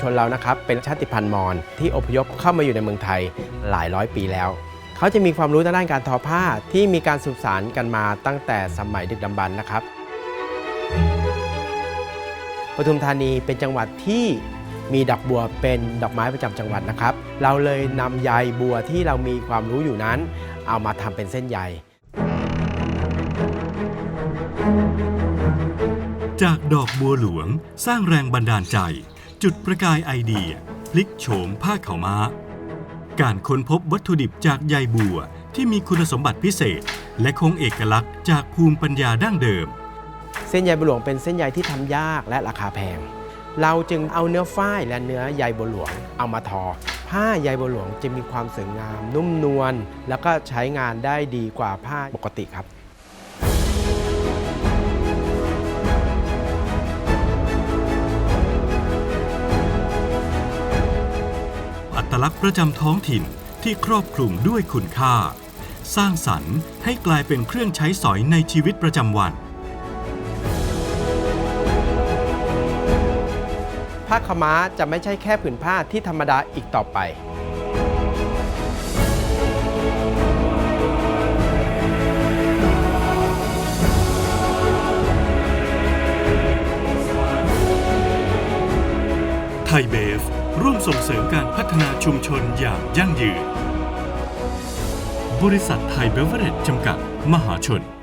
ชนเรานะครับเป็นชาติพันธุ์มอญที่อพยพเข้ามาอยู่ในเมืองไทยหลายร้อยปีแล้ว เขาจะมีความรู้ทางด้านการทอผ้าที่มีการสืบสานกันมาตั้งแต่สมัยดึกดำบรรพ์นะครับปทุมธานีเป็นจังหวัดที่มีดอกบัวเป็นดอกไม้ประจำจังหวัดนะครับ เราเลยนำใยบัวที่เรามีความรู้อยู่นั้น เอามาทำเป็นเส้นใย จากดอกบัวหลวงสร้างแรงบันดาลใจ จุดประกายไอเดีย พลิกโฉมผ้าขาวม้า การค้นพบวัตถุดิบจากใยบัวที่มีคุณสมบัติพิเศษ และคงเอกลักษณ์จากภูมิปัญญาดั้งเดิม เส้นใยบัวหลวงเป็นเส้นใยที่ทำยากและราคาแพง เราจึงเอาเนื้อฝ้ายและเนื้อใยบัวหลวงเอามาทอ ผ้าใยบัวหลวงจะมีความสวยงาม นุ่มนวลแล้วก็ใช้งานได้ดีกว่าผ้าปกติครับ ตลักษณ์ประจำท้องถิ่นที่ครอบคลุมด้วยคุณค่า สร้างสรรค์ให้กลายเป็นเครื่องใช้สอยในชีวิตประจำวัน ผ้าขาวม้าจะไม่ใช่แค่ผืนผ้าที่ธรรมดาอีกต่อไป ไทยเบฟ ร่วมส่งเสริมการพัฒนาชุมชนอย่างยั่งยืน บริษัทไทยเบเวอเรจจำกัด มหาชน